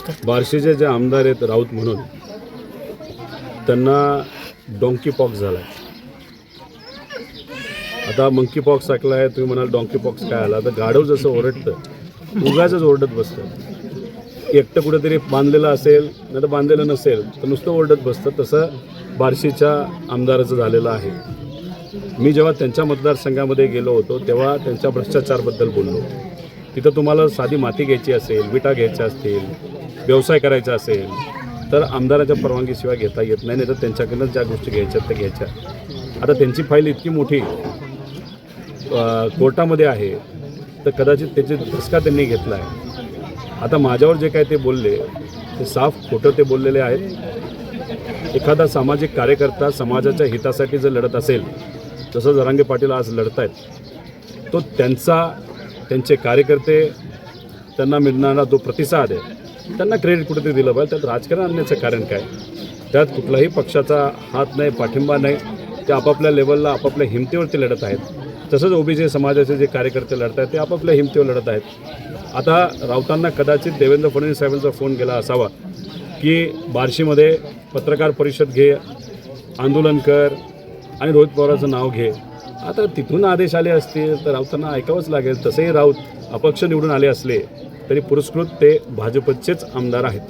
नमस्कार. बार्शीचे जे आमदार आहेत राऊत म्हणून त्यांना डॉंकी पॉक्स झाला आता मंकी पॉक्स टाकला आहे तुम्ही म्हणाल डॉंकी पॉक्स काय आला? तर गाढव जसं ओरडतं उगाच ओरडत बसतं. एकटं कुठेतरी बांधलेलं असेल नाही तर बांधलेलं नसेल तर नुसतं ओरडत बसतं. तसं बार्शीच्या आमदाराचं झालेलं आहे. मी जेव्हा त्यांच्या मतदारसंघामध्ये गेलो होतो तेव्हा त्यांच्या भ्रष्टाचारबद्दल बोललो तिथं तुम्हाला साधी माती घ्यायची असेल विटा घ्यायच्या असतील व्यवसाय करायचा असेल तर आमदाराच्या परवानगीशिवाय घेता येत नाही नाही तर त्यांच्याकडनं ज्या गोष्टी घ्यायच्या त्या घ्यायच्या. आता त्यांची फाईल इतकी मोठी कोर्टामध्ये आहे तर कदाचित त्याचे धसका त्यांनी घेतला आहे आता माझ्यावर जे काय ते बोलले ते साफ खोटं ते बोललेले आहेत. एखादा सामाजिक कार्यकर्ता समाजाच्या हितासाठी जर लढत असेल जसं जरांगे पाटील आज लढत आहेत तो त्यांचा त्यांचे कार्यकर्ते त्यांना मिळणारा जो प्रतिसाद आहे त्यांना क्रेडिट कुठेतरी दिलं पाहिजे. त्यात राजकारण आणण्याचं कारण काय? त्यात कुठलाही पक्षाचा हात नाही पाठिंबा नाही. ते आपापल्या लेवलला आपापल्या हिमतीवरती लढत आहेत. तसंच ओबीसी समाजाचे जे कार्यकर्ते लढत आहेत ते आपापल्या हिमतीवर लढत आहेत. आता राऊतांना कदाचित देवेंद्र फडणवीस साहेबांचा फोन गेला असावा की बार्शीमध्ये पत्रकार परिषद घे आंदोलन कर आणि रोहित पवाराचं नाव घे. आता तिथून आदेश आले असतील तर राऊतांना ऐकावंच लागेल. तसेही राऊत अपक्ष निवडून आले असले तरी पुरस्कृत ते भाजपचेच आमदार आहेत.